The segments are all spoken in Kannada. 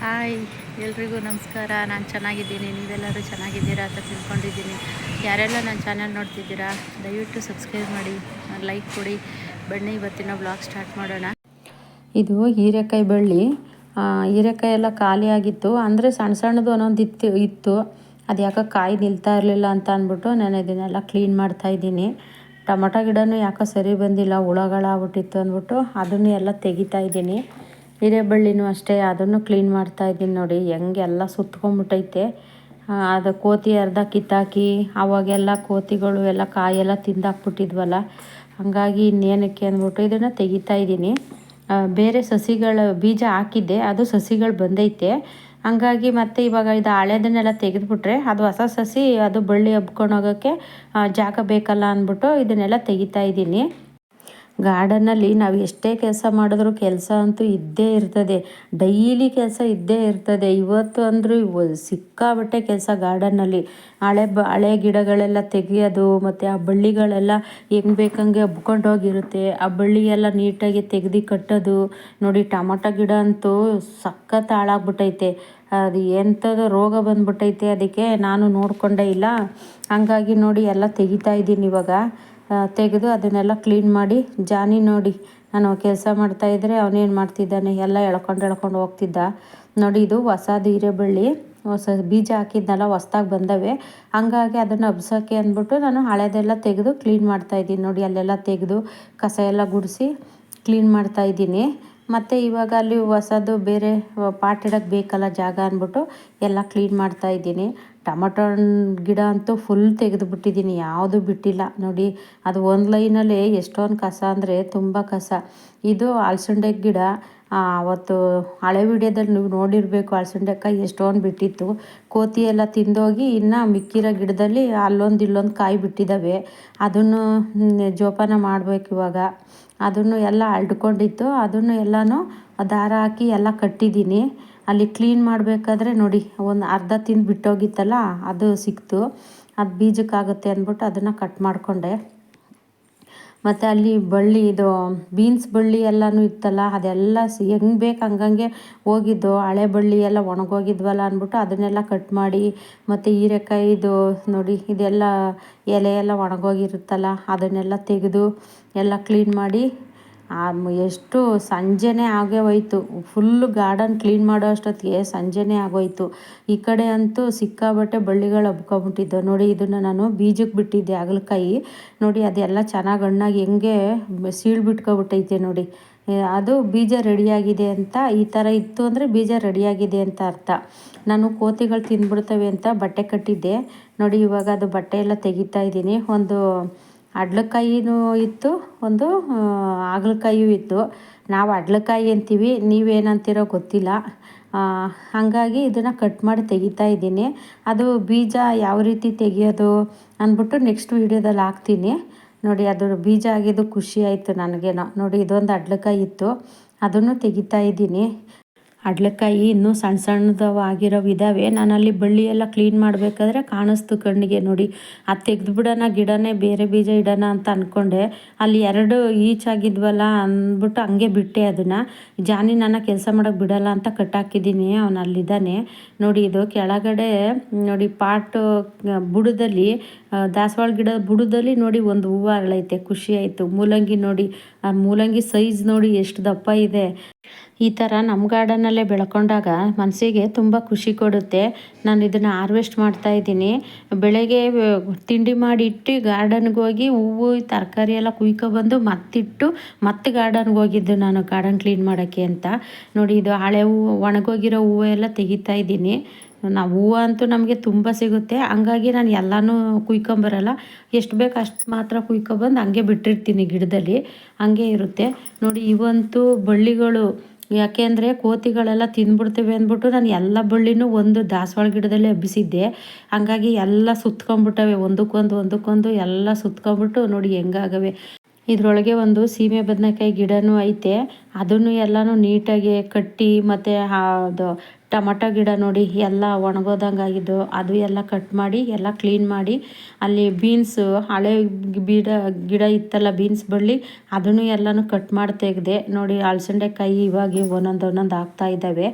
ಹಾಯ್, ಎಲ್ರಿಗೂ ನಮಸ್ಕಾರ. ನಾನು ಚೆನ್ನಾಗಿದ್ದೀನಿ. ನೀವೆಲ್ಲರೂ ಚೆನ್ನಾಗಿದ್ದೀರಾ ಅಂತ ತಿಳ್ಕೊಂಡಿದ್ದೀನಿ. ಯಾರೆಲ್ಲ ನನ್ನ ಚಾನಲ್ ನೋಡ್ತಿದ್ದೀರಾ, ದಯವಿಟ್ಟು ಸಬ್ಸ್ಕ್ರೈಬ್ ಮಾಡಿ. ಲೈಕ್ ಕೊಡಿ. ಬನ್ನಿ, ಇವತ್ತಿನ ಬ್ಲಾಗ್ ಸ್ಟಾರ್ಟ್ ಮಾಡೋಣ. ಇದು ಹೀರೆಕಾಯಿ ಬಳ್ಳಿ. ಹೀರೆಕಾಯಿ ಎಲ್ಲ ಖಾಲಿ ಆಗಿತ್ತು. ಅಂದರೆ ಸಣ್ಣ ಸಣ್ಣದು ಒಂದೊಂದು ಇತ್ತು ಇತ್ತು. ಅದು ಯಾಕೆ ಕಾಯಿ ನಿಲ್ತಾ ಇರಲಿಲ್ಲ ಅಂತ ಅಂದ್ಬಿಟ್ಟು ನಾನು ಇದನ್ನೆಲ್ಲ ಕ್ಲೀನ್ ಮಾಡ್ತಾ ಇದ್ದೀನಿ. ಟೊಮೊಟೊ ಗಿಡನೂ ಯಾಕೋ ಸರಿ ಬಂದಿಲ್ಲ, ಹುಳಗಳಾಗ್ಬಿಟ್ಟಿತ್ತು ಅಂದ್ಬಿಟ್ಟು ಅದನ್ನು ಎಲ್ಲ ತೆಗಿತಾ ಇದ್ದೀನಿ. ಹೀರೆಬಳ್ಳಿನೂ ಅಷ್ಟೇ, ಅದನ್ನು ಕ್ಲೀನ್ ಮಾಡ್ತಾ ಇದ್ದೀನಿ ನೋಡಿ. ಹೆಂಗೆ ಎಲ್ಲ ಸುತ್ಕೊಂಡ್ಬಿಟ್ಟೈತೆ. ಅದು ಕೋತಿ ಅರ್ಧ ಕಿತ್ತಾಕಿ, ಅವಾಗೆಲ್ಲ ಕೋತಿಗಳು ಎಲ್ಲ ಕಾಯೆಲ್ಲ ತಿಂದಾಕ್ಬಿಟ್ಟಿದ್ವಲ್ಲ. ಹಾಗಾಗಿ ಇನ್ನೇನಕ್ಕೆ ಅಂದ್ಬಿಟ್ಟು ಇದನ್ನು ತೆಗಿತಾ ಇದ್ದೀನಿ. ಬೇರೆ ಸಸಿಗಳ ಬೀಜ ಹಾಕಿದ್ದೆ, ಅದು ಸಸಿಗಳು ಬಂದೈತೆ. ಹಂಗಾಗಿ ಮತ್ತೆ ಇವಾಗ ಇದು ಹಳೆದನ್ನೆಲ್ಲ ತೆಗೆದುಬಿಟ್ರೆ ಅದು ಹೊಸ ಸಸಿ, ಅದು ಬಳ್ಳಿ ಹಬ್ಕೊಂಡೋಗೋಕ್ಕೆ ಜಾಗ ಬೇಕಲ್ಲ ಅಂದ್ಬಿಟ್ಟು ಇದನ್ನೆಲ್ಲ ತೆಗಿತಾ ಇದ್ದೀನಿ. ಗಾರ್ಡನ್ನಲ್ಲಿ ನಾವು ಎಷ್ಟೇ ಕೆಲಸ ಮಾಡಿದ್ರೂ ಕೆಲಸ ಅಂತೂ ಇದ್ದೇ ಇರ್ತದೆ. ಡೈಲಿ ಕೆಲಸ ಇದ್ದೇ ಇರ್ತದೆ. ಇವತ್ತು ಅಂದರೂ ಇವ ಸಿಕ್ಕಾಬಟ್ಟೆ ಕೆಲಸ ಗಾರ್ಡನ್ನಲ್ಲಿ. ಹಳೆ ಬ, ಹಳೆ ಗಿಡಗಳೆಲ್ಲ ತೆಗೆಯೋದು, ಮತ್ತು ಆ ಬಳ್ಳಿಗಳೆಲ್ಲ ಹೆಂಗೆ ಬೇಕಂಗೆ ಹಬ್ಕೊಂಡು ಹೋಗಿರುತ್ತೆ. ಆ ಬಳ್ಳಿ ಎಲ್ಲ ನೀಟಾಗಿ ತೆಗೆದು ಕಟ್ಟೋದು. ನೋಡಿ, ಟೊಮೊಟೊ ಗಿಡ ಅಂತೂ ಸಖತ್ ಹಾಳಾಗ್ಬಿಟ್ಟೈತೆ. ಅದು ಎಂಥದ್ದು ರೋಗ ಬಂದ್ಬಿಟ್ಟೈತೆ. ಅದಕ್ಕೆ ನಾನು ನೋಡಿಕೊಂಡೇ ಇಲ್ಲ. ಹಂಗಾಗಿ ನೋಡಿ ಎಲ್ಲ ತೆಗಿತಾ ಇದ್ದೀನಿ ಇವಾಗ. ತೆಗೆದು ಅದನ್ನೆಲ್ಲ ಕ್ಲೀನ್ ಮಾಡಿ, ಜಾನಿ ನೋಡಿ, ನಾನು ಕೆಲಸ ಮಾಡ್ತಾಯಿದ್ರೆ ಅವನೇನು ಮಾಡ್ತಿದ್ದಾನೆ, ಎಲ್ಲ ಎಳ್ಕೊಂಡು ಎಳ್ಕೊಂಡು ಹೋಗ್ತಿದ್ದ. ನೋಡಿ ಇದು ಹೊಸದು ಹೀರೆಬಳ್ಳಿ, ಹೊಸ ಬೀಜ ಹಾಕಿದ್ನೆಲ್ಲ, ಹೊಸ್ದಾಗಿ ಬಂದವೆ. ಹಂಗಾಗಿ ಅದನ್ನು ಹಬ್ಸೋಕ್ಕೆ ಅಂದ್ಬಿಟ್ಟು ನಾನು ಹಳೆದೆಲ್ಲ ತೆಗೆದು ಕ್ಲೀನ್ ಮಾಡ್ತಾಯಿದ್ದೀನಿ ನೋಡಿ, ಅಲ್ಲೆಲ್ಲ ತೆಗೆದು ಕಸ ಎಲ್ಲ ಗುಡಿಸಿ ಕ್ಲೀನ್ ಮಾಡ್ತಾಯಿದ್ದೀನಿ ಮತ್ತು ಇವಾಗ ಅಲ್ಲಿ ಹೊಸದು ಬೇರೆ ಪಾಟ್ ಇಡೋಕ್ಕೆ ಬೇಕಲ್ಲ ಜಾಗ ಅಂದ್ಬಿಟ್ಟು ಎಲ್ಲ ಕ್ಲೀನ್ ಮಾಡ್ತಾ ಇದ್ದೀನಿ. ಟೊಮಟೊ ಹಣ್ಣು ಗಿಡ ಅಂತೂ ಫುಲ್ ತೆಗೆದು ಬಿಟ್ಟಿದ್ದೀನಿ ಯಾವುದು ಬಿಟ್ಟಿಲ್ಲ. ನೋಡಿ, ಅದು ಒಂದು ಲೈನಲ್ಲಿ ಎಷ್ಟೊಂದು ಕಸ ಅಂದರೆ ತುಂಬ ಕಸ. ಇದು ಅಲಸಂಡೆ ಗಿಡ. ಅವತ್ತು ಹಳೆ ವಿಡಿಯೋದಲ್ಲಿ ನೀವು ನೋಡಿರಬೇಕು ಅಲಸಂಡೆಕಾಯಿ ಎಷ್ಟೊಂದು ಬಿಟ್ಟಿತ್ತು. ಕೋತಿ ಎಲ್ಲ ತಿಂದೋಗಿ ಇನ್ನು ಮಿಕ್ಕಿರೋ ಗಿಡದಲ್ಲಿ ಅಲ್ಲೊಂದು ಇಲ್ಲೊಂದು ಕಾಯಿ ಬಿಟ್ಟಿದ್ದಾವೆ ಅದನ್ನು ಜೋಪಾನ ಮಾಡಬೇಕು ಇವಾಗ. ಅದನ್ನು ಎಲ್ಲ ಅಲ್ಡ್ಕೊಂಡಿತ್ತು ಅದನ್ನು ಎಲ್ಲನೂ ದಾರ ಹಾಕಿ ಎಲ್ಲ ಕಟ್ಟಿದ್ದೀನಿ. ಅಲ್ಲಿ ಕ್ಲೀನ್ ಮಾಡಬೇಕಾದ್ರೆ ನೋಡಿ, ಒಂದು ಅರ್ಧ ತಿಂದು ಬಿಟ್ಟೋಗಿತ್ತಲ್ಲ, ಅದು ಸಿಕ್ತು. ಅದು ಬೀಜಕ್ಕಾಗುತ್ತೆ ಅಂದ್ಬಿಟ್ಟು ಅದನ್ನು ಕಟ್ ಮಾಡಿಕೊಂಡೆ. ಮತ್ತು ಅಲ್ಲಿ ಬಳ್ಳಿ, ಇದು ಬೀನ್ಸ್ ಬಳ್ಳಿ ಎಲ್ಲನೂ ಇತ್ತಲ್ಲ, ಅದೆಲ್ಲ ಹೆಂಗೆ ಬೇಕು ಹಂಗಂಗೆ ಹೋಗಿದ್ದು. ಹಳೆ ಬಳ್ಳಿ ಎಲ್ಲ ಒಣಗೋಗಿದ್ವಲ್ಲ ಅಂದ್ಬಿಟ್ಟು ಅದನ್ನೆಲ್ಲ ಕಟ್ ಮಾಡಿ, ಮತ್ತು ಹೀರೆಕಾಯಿದು ನೋಡಿ, ಇದೆಲ್ಲ ಎಲೆ ಎಲ್ಲ ಒಣಗೋಗಿರುತ್ತಲ್ಲ, ಅದನ್ನೆಲ್ಲ ತೆಗೆದು ಎಲ್ಲ ಕ್ಲೀನ್ ಮಾಡಿ ಎಷ್ಟು ಸಂಜೆನೇ ಆಗೇ ಹೋಯ್ತು. ಫುಲ್ಲು ಗಾರ್ಡನ್ ಕ್ಲೀನ್ ಮಾಡೋ ಅಷ್ಟೊತ್ತಿಗೆ ಸಂಜೆನೇ ಆಗೋಯ್ತು. ಈ ಕಡೆ ಅಂತೂ ಸಿಕ್ಕಾಬಟ್ಟೆ ಬಳ್ಳಿಗಳು ಹಬ್ಕೊಂಬಿಟ್ಟಿದ್ದು ನೋಡಿ, ಇದನ್ನು ನಾನು ಬೀಜಕ್ಕೆ ಬಿಟ್ಟಿದ್ದೆ, ಹಾಗಲಕಾಯಿ. ನೋಡಿ, ಅದೆಲ್ಲ ಚೆನ್ನಾಗಿ ಹಣ್ಣಾಗಿ ಹೆಂಗೆ ಸೀಳು ಬಿಟ್ಕೊಬಿಟ್ಟೈತೆ ನೋಡಿ. ಅದು ಬೀಜ ರೆಡಿಯಾಗಿದೆ ಅಂತ, ಈ ಥರ ಇತ್ತು ಅಂದರೆ ಬೀಜ ರೆಡಿಯಾಗಿದೆ ಅಂತ ಅರ್ಥ. ನಾನು ಕೋತಿಗಳು ತಿಂದ್ಬಿಡ್ತವೆ ಅಂತ ಬಟ್ಟೆ ಕಟ್ಟಿದ್ದೆ. ನೋಡಿ, ಇವಾಗ ಅದು ಬಟ್ಟೆ ಎಲ್ಲ ತೆಗಿತಾ ಇದ್ದೀನಿ. ಒಂದು ಅಡ್ಲಕಾಯಿನೂ ಇತ್ತು, ಒಂದು ಹಾಗಲಕಾಯಿಯೂ ಇತ್ತು. ನಾವು ಅಡ್ಲಕಾಯಿ ಅಂತೀವಿ, ನೀವೇನಂತೀರೋ ಗೊತ್ತಿಲ್ಲ. ಹಾಗಾಗಿ ಇದನ್ನು ಕಟ್ ಮಾಡಿ ತೆಗಿತಾ ಇದ್ದೀನಿ. ಅದು ಬೀಜ ಯಾವ ರೀತಿ ತೆಗಿಯೋದು ಅಂದ್ಬಿಟ್ಟು ನೆಕ್ಸ್ಟ್ ವೀಡಿಯೋದಲ್ಲಿ ಹಾಕ್ತೀನಿ. ನೋಡಿ, ಅದು ಬೀಜ ಆಗಿದ್ದು ಖುಷಿ ಆಯಿತು ನನಗೇನೋ. ನೋಡಿ, ಇದೊಂದು ಅಡ್ಲಕಾಯಿ ಇತ್ತು. ಅದನ್ನು ತೆಗಿತಾ ಇದ್ದೀನಿ. ಅಡ್ಲಕಾಯಿ ಇನ್ನೂ ಸಣ್ಣ ಸಣ್ಣದವು ಆಗಿರೋವು ಇದ್ದಾವೆ ನಾನು ಅಲ್ಲಿ ಬಳ್ಳಿ ಎಲ್ಲ ಕ್ಲೀನ್ ಮಾಡಬೇಕಾದ್ರೆ ಕಾಣಿಸ್ತು ಕಣ್ಣಿಗೆ ನೋಡಿ. ಅದು ತೆಗೆದ್ಬಿಡೋಣ, ಗಿಡನೇ ಬೇರೆ ಬೀಜ ಇಡೋಣ ಅಂತ ಅಂದ್ಕೊಂಡೆ ಅಲ್ಲಿ ಎರಡು ಈಚಾಗಿದ್ವಲ್ಲ ಅಂದ್ಬಿಟ್ಟು ಹಂಗೆ ಬಿಟ್ಟೆ ಅದನ್ನು. ಜಾನಿ ನಾನು ಕೆಲಸ ಮಾಡೋಕ್ಕೆ ಬಿಡಲ್ಲ ಅಂತ ಕಟ್ಟಾಕಿದ್ದೀನಿ ಅವನು ಅಲ್ಲಿದ್ದಾನೆ. ನೋಡಿ ಇದು ಕೆಳಗಡೆ, ನೋಡಿ ಪಾಟು, ಬುಡದಲ್ಲಿ ದಾಸವಾಳ ಗಿಡ ಬುಡದಲ್ಲಿ ನೋಡಿ ಒಂದು ಹೂವು ಅರಳೈತೆ. ಖುಷಿ ಆಯಿತು. ಮೂಲಂಗಿ ನೋಡಿ, ಆ, ಮೂಲಂಗಿ ಸೈಜ್ ನೋಡಿ ಎಷ್ಟು ದಪ್ಪ ಇದೆ. ಈ ಥರ ನಮ್ಮ ಗಾರ್ಡನಲ್ಲೇ ಬೆಳ್ಕೊಂಡಾಗ ಮನಸ್ಸಿಗೆ ತುಂಬ ಖುಷಿ ಕೊಡುತ್ತೆ. ನಾನು ಇದನ್ನು ಹಾರ್ವೆಸ್ಟ್ ಮಾಡ್ತಾ ಇದ್ದೀನಿ. ಬೆಳಗ್ಗೆ ತಿಂಡಿ ಮಾಡಿಟ್ಟು ಗಾರ್ಡನ್ಗೆ ಹೋಗಿ ಹೂವು, ತರಕಾರಿ ಎಲ್ಲ ಕುಯ್ಕೊಬಂದು ಮತ್ತಿಟ್ಟು ಮತ್ತೆ ಗಾರ್ಡನ್ಗೆ ಹೋಗಿದ್ದು ನಾನು ಗಾರ್ಡನ್ ಕ್ಲೀನ್ ಮಾಡೋಕ್ಕೆ ಅಂತ. ನೋಡಿ ಇದು ಹಳೆ ಹೂವು ಒಣಗೋಗಿರೋ ಹೂವು ಎಲ್ಲ ತೆಗಿತಾ ಇದ್ದೀನಿ. ನಾವು ಹೂವು ಅಂತೂ ನಮಗೆ ತುಂಬ ಸಿಗುತ್ತೆ. ಹಂಗಾಗಿ ನಾನು ಎಲ್ಲನೂ ಕುಯ್ಕೊಂಬರಲ್ಲ. ಎಷ್ಟು ಬೇಕು ಅಷ್ಟು ಮಾತ್ರ ಕುಯ್ಕೊಬಂದು ಹಂಗೆ ಬಿಟ್ಟಿರ್ತೀನಿ ಗಿಡದಲ್ಲಿ. ಹಂಗೆ ಇರುತ್ತೆ. ನೋಡಿ, ಇವಂತೂ ಬಳ್ಳಿಗಳು ಯಾಕೆ ಅಂದರೆ ಕೋತಿಗಳೆಲ್ಲ ತಿಂದ್ಬಿಡ್ತೇವೆ ಅಂದ್ಬಿಟ್ಟು ನಾನು ಎಲ್ಲ ಬಳ್ಳಿನೂ ಒಂದು ದಾಸವಾಳ ಗಿಡದಲ್ಲೇ ಹಬ್ಬಿಸಿದ್ದೆ. ಹಂಗಾಗಿ ಎಲ್ಲ ಸುತ್ಕೊಂಡ್ಬಿಟ್ಟವೆ. ಒಂದಕ್ಕೊಂದು ಒಂದಕ್ಕೊಂದು ಎಲ್ಲ ಸುತ್ಕೊಂಡ್ಬಿಟ್ಟು ನೋಡಿ ಹೆಂಗಾಗವೆ. ಇದರೊಳಗೆ ಒಂದು ಸೀಮೆ ಬದನೆಕಾಯಿ ಗಿಡನೂ ಐತೆ. ಅದನ್ನು ಎಲ್ಲನೂ ನೀಟಾಗಿ ಕಟ್ಟಿ ಮತ್ತು ಅದು ಟೊಮಟೊ ಗಿಡ ನೋಡಿ ಎಲ್ಲ ಒಣಗೋದಂಗೆ ಆಗಿದ್ದು, ಅದು ಎಲ್ಲ ಕಟ್ ಮಾಡಿ, ಎಲ್ಲ ಕ್ಲೀನ್ ಮಾಡಿ, ಅಲ್ಲಿ ಬೀನ್ಸು ಹಳೆ ಗಿಡ ಗಿಡ ಇತ್ತಲ್ಲ ಬೀನ್ಸ್ ಬಳ್ಳಿ, ಅದನ್ನು ಎಲ್ಲನೂ ಕಟ್ ಮಾಡಿ ತೆಗೆದೆ, ನೋಡಿ ಅಲಸಂಡೆಕಾಯಿ ಇವಾಗ ಒಂದೊಂದು ಒಂದೊಂದು ಆಗ್ತಾ ಇದ್ದಾವೆ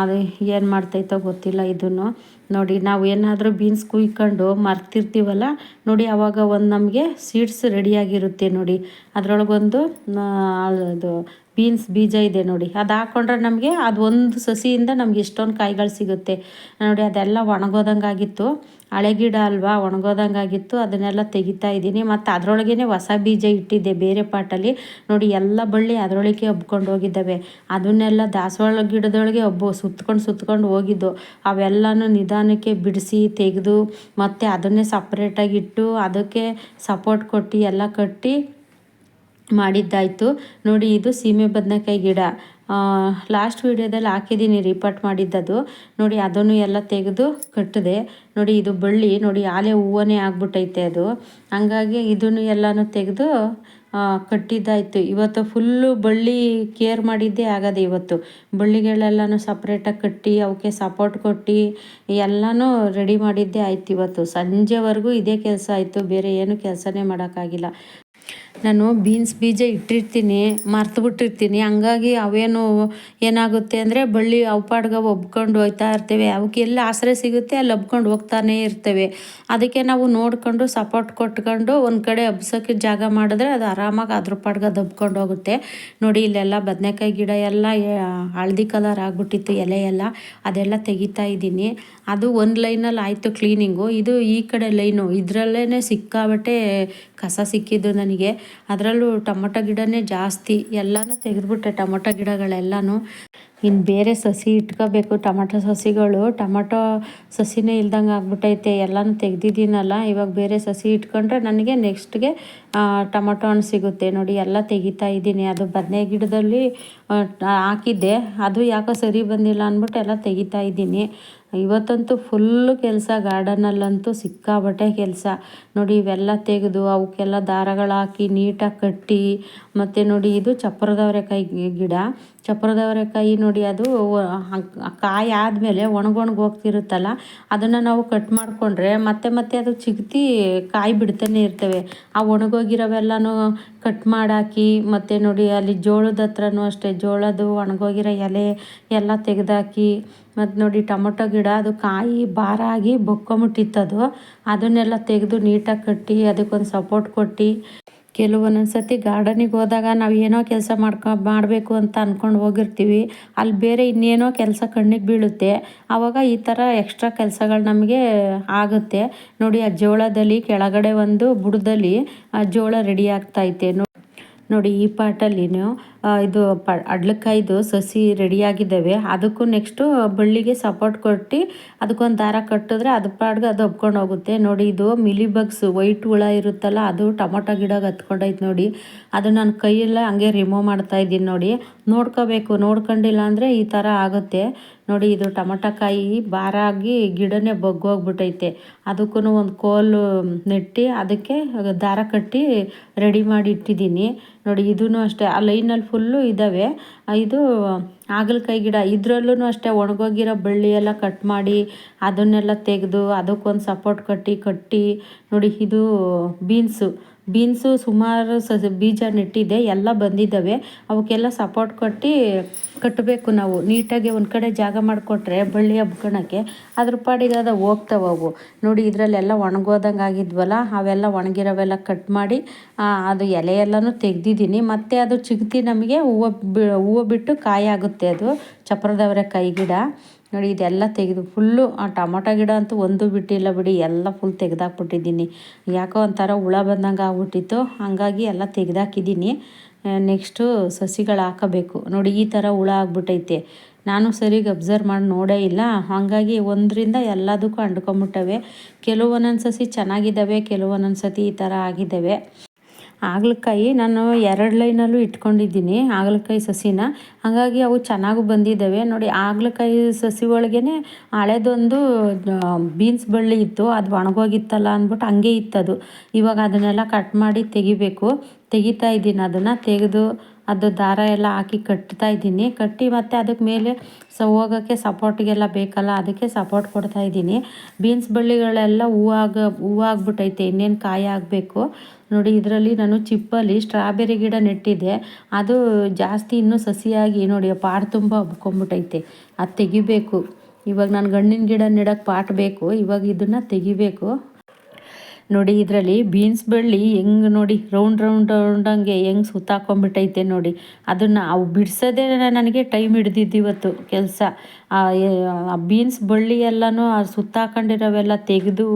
ಅದು ಏನು ಮಾಡ್ತೈತೋ ಗೊತ್ತಿಲ್ಲ ಇದನ್ನು. ನೋಡಿ ನಾವು ಏನಾದರೂ ಬೀನ್ಸ್ ಕುಯ್ಕೊಂಡು ಮರ್ತಿರ್ತೀವಲ್ಲ, ನೋಡಿ ಆವಾಗ ಒಂದು ನಮಗೆ ಸೀಡ್ಸ್ ರೆಡಿಯಾಗಿರುತ್ತೆ ನೋಡಿ. ಅದರೊಳಗೊಂದು ಅದು ಬೀನ್ಸ್ ಬೀಜ ಇದೆ ನೋಡಿ. ಅದು ಹಾಕೊಂಡ್ರೆ ನಮಗೆ ಅದು ಒಂದು ಸಸಿಯಿಂದ ನಮ್ಗೆ ಎಷ್ಟೊಂದು ಕಾಯಿಗಳು ಸಿಗುತ್ತೆ. ನೋಡಿ, ಅದೆಲ್ಲ ಒಣಗೋದಂಗೆ ಆಗಿತ್ತು ಹಳೆ ಗಿಡ ಅಲ್ವಾ ಒಣಗೋದಂಗೆ ಆಗಿತ್ತು ಅದನ್ನೆಲ್ಲ ತೆಗಿತಾ ಇದ್ದೀನಿ. ಮತ್ತು ಅದರೊಳಗೇ ಹೊಸ ಬೀಜ ಇಟ್ಟಿದ್ದೆ ಬೇರೆ ಪಾಟಲ್ಲಿ. ನೋಡಿ, ಎಲ್ಲ ಬಳ್ಳಿ ಅದರೊಳಗೆ ಹಬ್ಕೊಂಡು ಹೋಗಿದ್ದಾವೆ. ಅದನ್ನೆಲ್ಲ ದಾಸವಾಳ ಗಿಡದೊಳಗೆ ಒಬ್ಬ ಸುತ್ಕೊಂಡು ಸುತ್ಕೊಂಡು ಹೋಗಿದ್ದು. ಅವೆಲ್ಲನೂ ನಿಧಾನಕ್ಕೆ ಬಿಡಿಸಿ ತೆಗೆದು ಮತ್ತು ಅದನ್ನೇ ಸಪ್ರೇಟಾಗಿಟ್ಟು ಅದಕ್ಕೆ ಸಪೋರ್ಟ್ ಕೊಟ್ಟು ಎಲ್ಲ ಕಟ್ಟಿ ಮಾಡಿದ್ದಾಯಿತು. ನೋಡಿ, ಇದು ಸೀಮೆ ಬದನೆಕಾಯಿ ಗಿಡ. ಲಾಸ್ಟ್ ವೀಡಿಯೋದಲ್ಲಿ ಹಾಕಿದ್ದೀನಿ ರಿಪೋರ್ಟ್ ಮಾಡಿದ್ದದು. ನೋಡಿ, ಅದನ್ನು ಎಲ್ಲ ತೆಗೆದು ಕಟ್ಟಿದೆ. ನೋಡಿ, ಇದು ಬಳ್ಳಿ. ನೋಡಿ, ಆಲೆ ಹೂವನೇ ಆಗ್ಬಿಟ್ಟೈತೆ ಅದು. ಹಂಗಾಗಿ ಇದನ್ನು ಎಲ್ಲನೂ ತೆಗೆದು ಕಟ್ಟಿದ್ದಾಯಿತು. ಇವತ್ತು ಫುಲ್ಲು ಬಳ್ಳಿ ಕೇರ್ ಮಾಡಿದ್ದೇ ಆಗದೆ ಇವತ್ತು. ಬಳ್ಳಿಗಳೆಲ್ಲನೂ ಸಪ್ರೇಟಾಗಿ ಕಟ್ಟಿ, ಅವಕ್ಕೆ ಸಪೋರ್ಟ್ ಕೊಟ್ಟು, ಎಲ್ಲನೂ ರೆಡಿ ಮಾಡಿದ್ದೇ ಆಯ್ತು ಇವತ್ತು. ಸಂಜೆವರೆಗೂ ಇದೇ ಕೆಲಸ ಆಯಿತು. ಬೇರೆ ಏನು ಕೆಲಸನೇ ಮಾಡೋಕ್ಕಾಗಿಲ್ಲ. ನಾನು ಬೀನ್ಸ್ ಬೀಜ ಇಟ್ಟಿರ್ತೀನಿ ಮರ್ತು ಬಿಟ್ಟಿರ್ತೀನಿ ಹಂಗಾಗಿ ಅವೇನು ಏನಾಗುತ್ತೆ ಅಂದರೆ ಬಳ್ಳಿ ಅವು ಪಾಡ್ಗೆ ಒಬ್ಕೊಂಡು ಹೋಗ್ತಾ ಇರ್ತೇವೆ. ಅವಕ್ಕೆ ಎಲ್ಲಿ ಆಸರೆ ಸಿಗುತ್ತೆ, ಅಲ್ಲಿ ಹಬ್ಕೊಂಡು ಹೋಗ್ತಾನೆ ಇರ್ತವೆ. ಅದಕ್ಕೆ ನಾವು ನೋಡಿಕೊಂಡು ಸಪೋರ್ಟ್ ಕೊಟ್ಕೊಂಡು ಒಂದು ಕಡೆ ಹಬ್ಸೋಕ್ಕೆ ಜಾಗ ಮಾಡಿದ್ರೆ ಅದು ಆರಾಮಾಗಿ ಅದ್ರ ಪಾಡ್ಗೆ ದಬ್ಕೊಂಡು ಹೋಗುತ್ತೆ. ನೋಡಿ, ಇಲ್ಲೆಲ್ಲ ಬದನೆಕಾಯಿ ಗಿಡ ಎಲ್ಲ ಹಳದಿ ಕಲರ್ ಆಗಿಬಿಟ್ಟಿತ್ತು ಎಲೆ ಎಲ್ಲ. ಅದೆಲ್ಲ ತೆಗಿತಾ ಇದ್ದೀನಿ. ಅದು ಒಂದು ಲೈನಲ್ಲಿ ಆಯಿತು ಕ್ಲೀನಿಂಗು ಇದು ಈ ಕಡೆ ಲೈನು. ಇದರಲ್ಲೇ ಸಿಕ್ಕಾಬಟ್ಟೆ ಕಸ ಸಿಕ್ಕಿದ್ದು ನನಗೆ. ಅದರಲ್ಲೂ ಟೊಮೊಟೊ ಗಿಡನೇ ಜಾಸ್ತಿ, ಎಲ್ಲನೂ ತೆಗೆದ್ಬಿಟ್ಟೆ ಟೊಮೊಟೊ ಗಿಡಗಳೆಲ್ಲನೂ. ಇನ್ನು ಬೇರೆ ಸಸಿ ಇಟ್ಕೋಬೇಕು, ಟೊಮೊಟೊ ಸಸಿಗಳು, ಟೊಮೊಟೊ ಸಸಿನೇ ಇಲ್ದಂಗೆ ಆಗ್ಬಿಟ್ಟೈತೆ, ಎಲ್ಲನೂ ತೆಗ್ದಿದ್ದೀನಲ್ಲ, ಇವಾಗ ಬೇರೆ ಸಸಿ ಇಟ್ಕೊಂಡ್ರೆ ನನಗೆ ನೆಕ್ಸ್ಟ್ಗೆ ಟೊಮೊಟೊ ಹಣ್ಣು ಸಿಗುತ್ತೆ. ನೋಡಿ, ಎಲ್ಲ ತೆಗಿತಾ ಇದ್ದೀನಿ. ಅದು ಬದನೆ ಗಿಡದಲ್ಲಿ ಹಾಕಿದ್ದೆ. ಅದು ಯಾಕೋ ಸರಿ ಬಂದಿಲ್ಲ ಅಂದ್ಬಿಟ್ಟು ಎಲ್ಲ ತೆಗಿತಾ ಇದ್ದೀನಿ. ಇವತ್ತಂತೂ ಫುಲ್ಲು ಕೆಲಸ ಗಾರ್ಡನಲ್ಲಂತೂ ಸಿಕ್ಕಾಬಟ್ಟೆ ಕೆಲಸ. ನೋಡಿ ಇವೆಲ್ಲ ತೆಗೆದು ಅವಕ್ಕೆಲ್ಲ ದಾರಗಳು ಹಾಕಿ ನೀಟಾಗಿ ಕಟ್ಟಿ, ಮತ್ತು ನೋಡಿ ಇದು ಚಪ್ರದವರೆಕಾಯಿ ಗಿಡ. ಚಪ್ರದವರೆಕಾಯಿ ನೋಡಿ ಅದು ಕಾಯಿ ಆದಮೇಲೆ ಒಣಗೊಣಗಿ ಹೋಗ್ತಿರುತ್ತಲ್ಲ, ಅದನ್ನು ನಾವು ಕಟ್ ಮಾಡಿಕೊಂಡ್ರೆ ಮತ್ತೆ ಮತ್ತೆ ಅದು ಚಿಗ್ತಿ ಕಾಯಿ ಬಿಡ್ತಾನೆ ಇರ್ತವೆ. ಆ ಒಣಗೋಗಿರೋವೆಲ್ಲನೂ ಕಟ್ ಮಾಡಾಕಿ, ಮತ್ತು ನೋಡಿ ಅಲ್ಲಿ ಜೋಳದ ಹತ್ರನೂ ಅಷ್ಟೇ, ಜೋಳದ್ದು ಒಣಗೋಗಿರೋ ಎಲೆ ಎಲ್ಲ ತೆಗೆದಾಕಿ ಮತ್ತು ನೋಡಿ ಟೊಮೊಟೊ ಗಿಡ, ಅದು ಕಾಯಿ ಆಗಿ ಬೊಕ್ಕೊಂಬಿಟ್ಟಿತ್ತು ಅದನ್ನೆಲ್ಲ ತೆಗೆದು ನೀಟಾಗಿ ಕಟ್ಟಿ, ಅದಕ್ಕೊಂದು ಸಪೋರ್ಟ್ ಕೊಟ್ಟು. ಕೆಲವೊಂದೊಂದು ಸತಿ ಗಾರ್ಡನಿಗೆ ಹೋದಾಗ ನಾವು ಏನೋ ಕೆಲಸ ಮಾಡ್ಕೊ, ಮಾಡಬೇಕು ಅಂತ ಅಂದ್ಕೊಂಡು ಹೋಗಿರ್ತೀವಿ. ಅಲ್ಲಿ ಬೇರೆ ಇನ್ನೇನೋ ಕೆಲಸ ಕಣ್ಣಿಗೆ ಬೀಳುತ್ತೆ. ಆವಾಗ ಈ ಥರ ಎಕ್ಸ್ಟ್ರಾ ಕೆಲಸಗಳು ನಮಗೆ ಆಗುತ್ತೆ. ನೋಡಿ ಆ ಜೋಳದಲ್ಲಿ ಕೆಳಗಡೆ ಒಂದು ಬುಡದಲ್ಲಿ ಆ ಜೋಳ ರೆಡಿ ಆಗ್ತೈತೆ ನೋಡಿ ಈ ಪಾಟಲ್ಲಿನೂ ಇದು ಪ ಅಡ್ಲಕಾಯ್ದು ಸಸಿ ರೆಡಿಯಾಗಿದ್ದಾವೆ. ಅದಕ್ಕೂ ನೆಕ್ಸ್ಟು ಬಳ್ಳಿಗೆ ಸಪೋರ್ಟ್ ಕೊಟ್ಟು ಅದಕ್ಕೊಂದು ದಾರ ಕಟ್ಟಿದ್ರೆ ಅದು ಪಾಡ್ಗೆ ಅದು ಹಬ್ಕೊಂಡು ಹೋಗುತ್ತೆ. ನೋಡಿ, ಇದು ಮಿಲಿ ಬಗ್ಸ್, ವೈಟ್ ಹುಳ ಇರುತ್ತಲ್ಲ, ಅದು ಟೊಮೊಟೊ ಗಿಡಕ್ಕೆ ಹತ್ಕೊಂಡೈತೆ ನೋಡಿ. ಅದು ನನ್ನ ಕೈಯೆಲ್ಲ ಹಂಗೆ ರಿಮೂವ್ ಮಾಡ್ತಾ ಇದ್ದೀನಿ ನೋಡಿ. ನೋಡ್ಕೋಬೇಕು, ನೋಡ್ಕೊಂಡಿಲ್ಲ ಅಂದರೆ ಈ ಥರ ಆಗುತ್ತೆ. ನೋಡಿ ಇದು ಟಮಟಕಾಯಿ ಭಾರ ಆಗಿ ಗಿಡನೇ ಬಗ್ಗೋಗ್ಬಿಟ್ಟೈತೆ. ಅದಕ್ಕೂ ಒಂದು ಕೋಲು ನೆಟ್ಟು ಅದಕ್ಕೆ ದಾರ ಕಟ್ಟಿ ರೆಡಿ ಮಾಡಿ ಇಟ್ಟಿದ್ದೀನಿ. ನೋಡಿ ಇದೂ ಅಷ್ಟೇ, ಆ ಲೈನಲ್ಲಿ ಫುಲ್ಲು ಇದ್ದಾವೆ ಇದು ಹಾಗಲಕಾಯಿ ಗಿಡ ಇದರಲ್ಲೂ ಅಷ್ಟೇ, ಒಣಗೋಗಿರೋ ಬಳ್ಳಿ ಎಲ್ಲ ಕಟ್ ಮಾಡಿ ಅದನ್ನೆಲ್ಲ ತೆಗೆದು ಅದಕ್ಕೊಂದು ಸಪೋರ್ಟ್ ಕಟ್ಟಿ ಕಟ್ಟಿ, ನೋಡಿ ಇದು ಬೀನ್ಸು ಬೀನ್ಸು ಸುಮಾರು ಸ ಬೀಜ ನೆಟ್ಟಿದೆ, ಎಲ್ಲ ಬಂದಿದ್ದಾವೆ. ಅವಕ್ಕೆಲ್ಲ ಸಪೋರ್ಟ್ ಕೊಟ್ಟು ಕಟ್ಟಬೇಕು ನಾವು. ನೀಟಾಗಿ ಒಂದು ಕಡೆ ಜಾಗ ಮಾಡಿಕೊಟ್ರೆ ಬಳ್ಳಿ ಹಬ್ಕೊಳಕ್ಕೆ ಅದ್ರ ಪಾಡಿಗೆ ಅದು ಹೋಗ್ತಾವೆ ಅವು. ನೋಡಿ, ಇದರಲ್ಲೆಲ್ಲ ಒಣಗೋದಂಗೆ ಆಗಿದ್ವಲ್ಲ, ಅವೆಲ್ಲ ಒಣಗಿರೋವೆಲ್ಲ ಕಟ್ ಮಾಡಿ ಅದು ಎಲೆ ಎಲ್ಲನೂ ತೆಗ್ದಿದ್ದೀನಿ. ಮತ್ತು ಅದು ಚಿಗ್ತಿ ನಮಗೆ ಹೂವು ಬಿ, ಹೂವು ಬಿಟ್ಟು ಕಾಯಿ ಆಗುತ್ತೆ ಅದು ಚಪ್ರದವರೆ ಕೈ ಗಿಡ. ನೋಡಿ, ಇದೆಲ್ಲ ತೆಗೆದು ಫುಲ್ಲು ಆ ಟೊಮೊಟೊ ಗಿಡ ಅಂತೂ ಒಂದು ಬಿಟ್ಟಿಲ್ಲ ಬಿಡಿ, ಎಲ್ಲ ಫುಲ್ ತೆಗೆದಾಕ್ಬಿಟ್ಟಿದ್ದೀನಿ. ಯಾಕೋ ಒಂಥರ ಹುಳ ಬಂದಂಗೆ ಆಗ್ಬಿಟ್ಟಿತ್ತು, ಹಾಗಾಗಿ ಎಲ್ಲ ತೆಗೆದಾಕಿದ್ದೀನಿ. ನೆಕ್ಸ್ಟು ಸಸಿಗಳು ಹಾಕಬೇಕು. ನೋಡಿ, ಈ ಥರ ಹುಳ ಆಗ್ಬಿಟ್ಟೈತೆ. ನಾನು ಸರಿಗೆ ಅಬ್ಸರ್ವ್ ಮಾಡಿ ನೋಡೇ ಇಲ್ಲ. ಹಾಗಾಗಿ ಒಂದರಿಂದ ಎಲ್ಲದಕ್ಕೂ ಅಂಡ್ಕೊಂಬಿಟ್ಟವೆ ಕೆಲವು ಒಂದೊಂದು ಸಸಿ ಚೆನ್ನಾಗಿದ್ದಾವೆ ಕೆಲವು ಒಂದೊಂದು ಸತಿ ಈ ಥರ ಆಗಿದ್ದಾವೆ. ಹಾಗಲಕಾಯಿ ನಾನು ಎರಡು ಲೈನಲ್ಲೂ ಇಟ್ಕೊಂಡಿದ್ದೀನಿ ಹಾಗಲಕಾಯಿ ಸಸಿನ. ಹಾಗಾಗಿ ಅವು ಚೆನ್ನಾಗೂ ಬಂದಿದ್ದಾವೆ. ನೋಡಿ ಹಾಗಲಕಾಯಿ ಸಸಿ ಒಳಗೇ ಹಳೆದೊಂದು ಬೀನ್ಸ್ ಬಳ್ಳಿ ಇತ್ತು. ಅದು ಒಣಗೋಗಿತ್ತಲ್ಲ ಅಂದ್ಬಿಟ್ಟು ಹಂಗೆ ಇತ್ತದು. ಇವಾಗ ಅದನ್ನೆಲ್ಲ ಕಟ್ ಮಾಡಿ ತೆಗಿಬೇಕು. ತೆಗಿತಾ ಇದ್ದೀನಿ ಅದನ್ನು. ತೆಗೆದು ಅದು ದಾರ ಎಲ್ಲ ಹಾಕಿ ಕಟ್ತಾ ಇದ್ದೀನಿ. ಕಟ್ಟಿ ಮತ್ತು ಅದಕ್ಕೆ ಮೇಲೆ ಸ, ಹೋಗೋಕ್ಕೆ ಸಪೋರ್ಟಿಗೆಲ್ಲ ಬೇಕಲ್ಲ, ಅದಕ್ಕೆ ಸಪೋರ್ಟ್ ಕೊಡ್ತಾ ಇದ್ದೀನಿ. ಬೀನ್ಸ್ ಬಳ್ಳಿಗಳೆಲ್ಲ ಹೂವಾಗ ಹೂವಾಗ್ಬಿಟ್ಟೈತೆ ಇನ್ನೇನು ಕಾಯಿ ಆಗಬೇಕು. ನೋಡಿ, ಇದರಲ್ಲಿ ನಾನು ಚಿಪ್ಪಲ್ಲಿ ಸ್ಟ್ರಾಬೆರಿ ಗಿಡ ನೆಟ್ಟಿದ್ದೆ. ಅದು ಜಾಸ್ತಿ ಇನ್ನೂ ಸಸಿಯಾಗಿ ನೋಡಿ ಪಾಟ್ ತುಂಬ ಹಬ್ಕೊಂಬಿಟ್ಟೈತೆ ಅದು ತೆಗಿಬೇಕು. ಇವಾಗ ನಾನು ಗಣ್ಣಿನ ಗಿಡ ನೆಡೋಕ್ಕೆ ಪಾಟ್ ಬೇಕು. ಇವಾಗ ಇದನ್ನು ತೆಗಿಬೇಕು. ನೋಡಿ, ಇದರಲ್ಲಿ ಬೀನ್ಸ್ ಬಳ್ಳಿ ಹೆಂಗೆ ನೋಡಿ ರೌಂಡ್ ರೌಂಡ್ ರೌಂಡಂಗೆ ಹೆಂಗೆ ಸುತ್ತಾಕೊಂಬಿಟ್ಟೈತೆ ನೋಡಿ. ಅದನ್ನು ಅವು ಬಿಡಿಸೋದೇ ನನಗೆ ಟೈಮ್ ಹಿಡ್ದಿದ್ದು ಇವತ್ತು ಕೆಲಸ. ಆ ಬೀನ್ಸ್ ಬಳ್ಳಿ ಎಲ್ಲನೂ ಸುತ್ತಾಕೊಂಡಿರೋವೆಲ್ಲ ತೆಗೆದು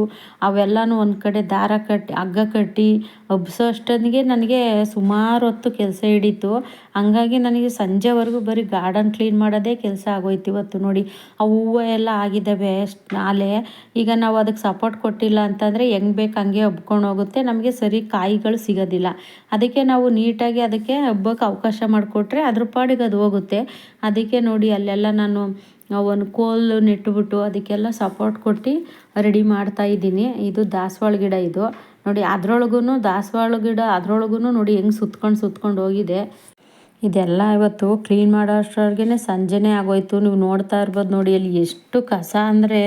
ಅವೆಲ್ಲನೂ ಒಂದು ಕಡೆ ದಾರ ಕಟ್ಟಿ, ಹಗ್ಗ ಕಟ್ಟಿ ಹಬ್ಸೋ ಅಷ್ಟೊಂದಿಗೆ ನನಗೆ ಸುಮಾರು ಹೊತ್ತು ಕೆಲಸ ಹಿಡಿತು. ಹಂಗಾಗಿ ನನಗೆ ಸಂಜೆವರೆಗೂ ಬರೀ ಗಾರ್ಡನ್ ಕ್ಲೀನ್ ಮಾಡೋದೇ ಕೆಲಸ ಆಗೋಯ್ತು ಇವತ್ತು ನೋಡಿ. ಆ ಹೂವು ಎಲ್ಲ ಆಗಿದ್ದಾವೆ ನಾಲೆ. ಈಗ ನಾವು ಅದಕ್ಕೆ ಸಪೋರ್ಟ್ ಕೊಟ್ಟಿಲ್ಲ ಅಂತಂದರೆ ಹೆಂಗೆ ಬೇಕು ಹಂಗೆ ಹಬ್ಕೊಂಡು ಹೋಗುತ್ತೆ. ನಮಗೆ ಸರಿ ಕಾಯಿಗಳು ಸಿಗೋದಿಲ್ಲ. ಅದಕ್ಕೆ ನಾವು ನೀಟಾಗಿ ಅದಕ್ಕೆ ಹಬ್ಬಕ್ಕೆ ಅವಕಾಶ ಮಾಡಿಕೊಟ್ರೆ ಅದ್ರ ಪಾಡಿಗೆ ಅದು ಹೋಗುತ್ತೆ. ಅದಕ್ಕೆ ನೋಡಿ ಅಲ್ಲೆಲ್ಲ ನಾನು ಒಂದು ಕೋಲು ನೆಟ್ಟುಬಿಟ್ಟು ಅದಕ್ಕೆಲ್ಲ ಸಪೋರ್ಟ್ ಕೊಟ್ಟು ರೆಡಿ ಮಾಡ್ತಾ ಇದ್ದೀನಿ. ಇದು ದಾಸವಾಳ ಗಿಡ ಇದು. ನೋಡಿ ಅದ್ರೊಳಗೂ ದಾಸವಾಳ ಗಿಡ ಅದರೊಳಗೂ ನೋಡಿ ಹೆಂಗೆ ಸುತ್ಕೊಂಡು ಸುತ್ಕೊಂಡು ಹೋಗಿದೆ. ಇದೆಲ್ಲ ಇವತ್ತು ಕ್ಲೀನ್ ಮಾಡೋ ಅಷ್ಟರೊಳಗೆ ಸಂಜೆನೇ ಆಗೋಯ್ತು. ನೀವು ನೋಡ್ತಾ ಇರ್ಬೋದು ನೋಡಿ ಅಲ್ಲಿ ಎಷ್ಟು ಕಸ ಅಂದರೆ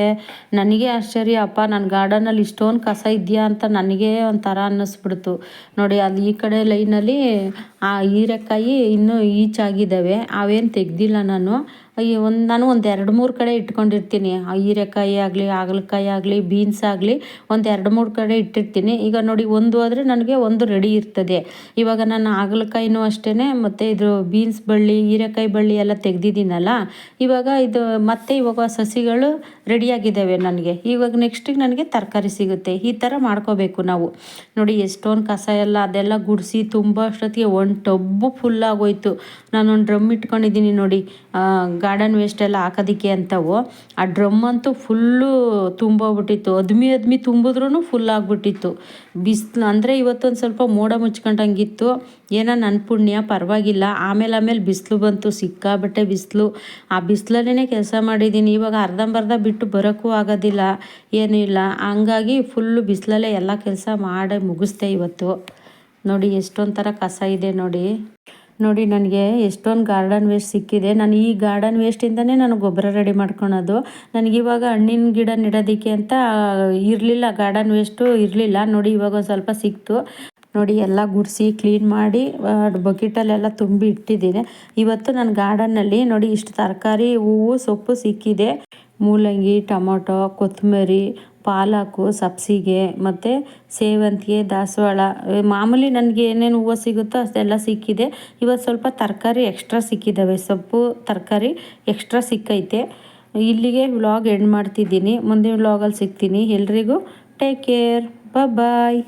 ನನಗೆ ಆಶ್ಚರ್ಯ. ಅಪ್ಪ ನನ್ನ ಗಾರ್ಡನಲ್ಲಿ ಇಷ್ಟೊಂದು ಕಸ ಇದೆಯಾ ಅಂತ ನನಗೆ ಒಂಥರ ಅನ್ನಿಸ್ಬಿಡ್ತು. ನೋಡಿ, ಅಲ್ಲಿ ಈ ಕಡೆ ಲೈನಲ್ಲಿ ಆ ಹೀರೆಕಾಯಿ ಇನ್ನೂ ಈಚಾಗಿದ್ದಾವೆ ಅವೇನು ತೆಗ್ದಿಲ್ಲ ನಾನು. ಈ ಒಂದು ನಾನು ಒಂದು ಎರಡು ಮೂರು ಕಡೆ ಇಟ್ಕೊಂಡಿರ್ತೀನಿ. ಹೀರೆಕಾಯಿ ಆಗಲಿ, ಹಾಗಲಕಾಯಿ ಆಗಲಿ, ಬೀನ್ಸ್ ಆಗಲಿ ಒಂದು ಎರಡು ಮೂರು ಕಡೆ ಇಟ್ಟಿರ್ತೀನಿ. ಈಗ ನೋಡಿ, ಒಂದು ಆದರೆ ನನಗೆ ಒಂದು ರೆಡಿ ಇರ್ತದೆ. ಇವಾಗ ನಾನು ಹಾಗಲಕಾಯಿನೂ ಅಷ್ಟೇ ಮತ್ತು ಇದು ಬೀನ್ಸ್ ಬಳ್ಳಿ, ಹೀರೆಕಾಯಿ ಬಳ್ಳಿ ಎಲ್ಲ ತೆಗ್ದಿದ್ದೀನಲ್ಲ, ಇವಾಗ ಇದು ಮತ್ತೆ ಇವಾಗ ಸಸಿಗಳು ರೆಡಿಯಾಗಿದ್ದಾವೆ ನನಗೆ. ಇವಾಗ ನೆಕ್ಸ್ಟಿಗೆ ನನಗೆ ತರಕಾರಿ ಸಿಗುತ್ತೆ. ಈ ಥರ ಮಾಡ್ಕೋಬೇಕು ನಾವು. ನೋಡಿ, ಎಷ್ಟೊಂದು ಕಸ ಎಲ್ಲ, ಅದೆಲ್ಲ ಗುಡಿಸಿ ತುಂಬ ಅಷ್ಟೊತ್ತಿಗೆ ಒಂದು ಟಬ್ಬು ಫುಲ್ ಆಗೋಯ್ತು. ನಾನೊಂದು ಡ್ರಮ್ ಇಟ್ಕೊಂಡಿದ್ದೀನಿ ನೋಡಿ. ಗಾರ್ಡನ್ ವೇಸ್ಟ್ ಎಲ್ಲ ಹಾಕೋದಕ್ಕೆ ಅಂತವು. ಆ ಡ್ರಮ್ ಅಂತೂ ಫುಲ್ಲು ತುಂಬೋಗ್ಬಿಟ್ಟಿತ್ತು. ಅದ್ಮಿ ಅದ್ಮಿ ತುಂಬಿದ್ರೂ ಫುಲ್ ಆಗಿಬಿಟ್ಟಿತ್ತು. ಬಿಸಿಲು ಅಂದರೆ ಇವತ್ತೊಂದು ಸ್ವಲ್ಪ ಮೋಡ ಮುಚ್ಕೊಂಡಂಗಿತ್ತು. ಏನೋ ನನ್ನ ಪುಣ್ಯ, ಪರವಾಗಿಲ್ಲ. ಆಮೇಲೆ ಆಮೇಲೆ ಬಿಸಿಲು ಬಂತು ಸಿಕ್ಕಾಬಟ್ಟೆ ಬಿಸಿಲು. ಆ ಬಿಸಿಲಲ್ಲೇ ಕೆಲಸ ಮಾಡಿದ್ದೀನಿ. ಇವಾಗ ಅರ್ಧಂಬರ್ಧ ಬಿಟ್ಟು ಬರೋಕ್ಕೂ ಆಗೋದಿಲ್ಲ, ಏನೂ ಇಲ್ಲ. ಹಂಗಾಗಿ ಫುಲ್ಲು ಬಿಸಿಲಲ್ಲೇ ಎಲ್ಲ ಕೆಲಸ ಮಾಡಿ ಮುಗಿಸ್ದೆ ಇವತ್ತು. ನೋಡಿ ಎಷ್ಟೊಂಥರ ಥರ ಕಸ ಇದೆ ನೋಡಿ. ನೋಡಿ ನನಗೆ ಎಷ್ಟೊಂದು ಗಾರ್ಡನ್ ವೇಸ್ಟ್ ಸಿಕ್ಕಿದೆ. ನಾನು ಈ ಗಾರ್ಡನ್ ವೇಸ್ಟಿಂದನೇ ನಾನು ಗೊಬ್ಬರ ರೆಡಿ ಮಾಡ್ಕೊಳೋದು. ನನಗಿವಾಗ ಹಣ್ಣಿನ ಗಿಡ ನೆಡೋದಕ್ಕೆ ಅಂತ ಇರಲಿಲ್ಲ. ಗಾರ್ಡನ್ ವೇಸ್ಟು ಇರಲಿಲ್ಲ. ನೋಡಿ ಇವಾಗ ಒಂದು ಸ್ವಲ್ಪ ಸಿಕ್ತು. ನೋಡಿ ಎಲ್ಲ ಗುಡಿಸಿ ಕ್ಲೀನ್ ಮಾಡಿ ಬಕೆಟಲ್ಲೆಲ್ಲ ತುಂಬಿ ಇಟ್ಟಿದ್ದೀನಿ. ಇವತ್ತು ನನ್ನ ಗಾರ್ಡನ್ನಲ್ಲಿ ನೋಡಿ ಇಷ್ಟು ತರಕಾರಿ, ಹೂವು, ಸೊಪ್ಪು ಸಿಕ್ಕಿದೆ. ಮೂಲಂಗಿ, ಟೊಮೊಟೊ, ಕೊತ್ತಂಬರಿ, ಪಾಲಕು, ಸಬ್ಸಿಗೆ ಮತ್ತು ಸೇವಂತಿಗೆ, ದಾಸವಾಳ. ಮಾಮೂಲಿ ನನಗೆ ಏನೇನು ಹೂವು ಸಿಗುತ್ತೋ ಅಷ್ಟೆಲ್ಲ ಸಿಕ್ಕಿದೆ. ಇವತ್ತು ಸ್ವಲ್ಪ ತರಕಾರಿ ಎಕ್ಸ್ಟ್ರಾ ಸಿಕ್ಕಿದ್ದಾವೆ ಸೊಪ್ಪು, ತರಕಾರಿ ಎಕ್ಸ್ಟ್ರಾ ಸಿಕ್ಕೈತೆ. ಇಲ್ಲಿಗೆ ವ್ಲಾಗ್ ಎಂಡ್ ಮಾಡ್ತಿದ್ದೀನಿ. ಮುಂದಿನ ವ್ಲಾಗಲ್ಲಿ ಸಿಗ್ತೀನಿ. ಎಲ್ರಿಗೂ ಟೇಕ್ ಕೇರ್ ಬಾಯ್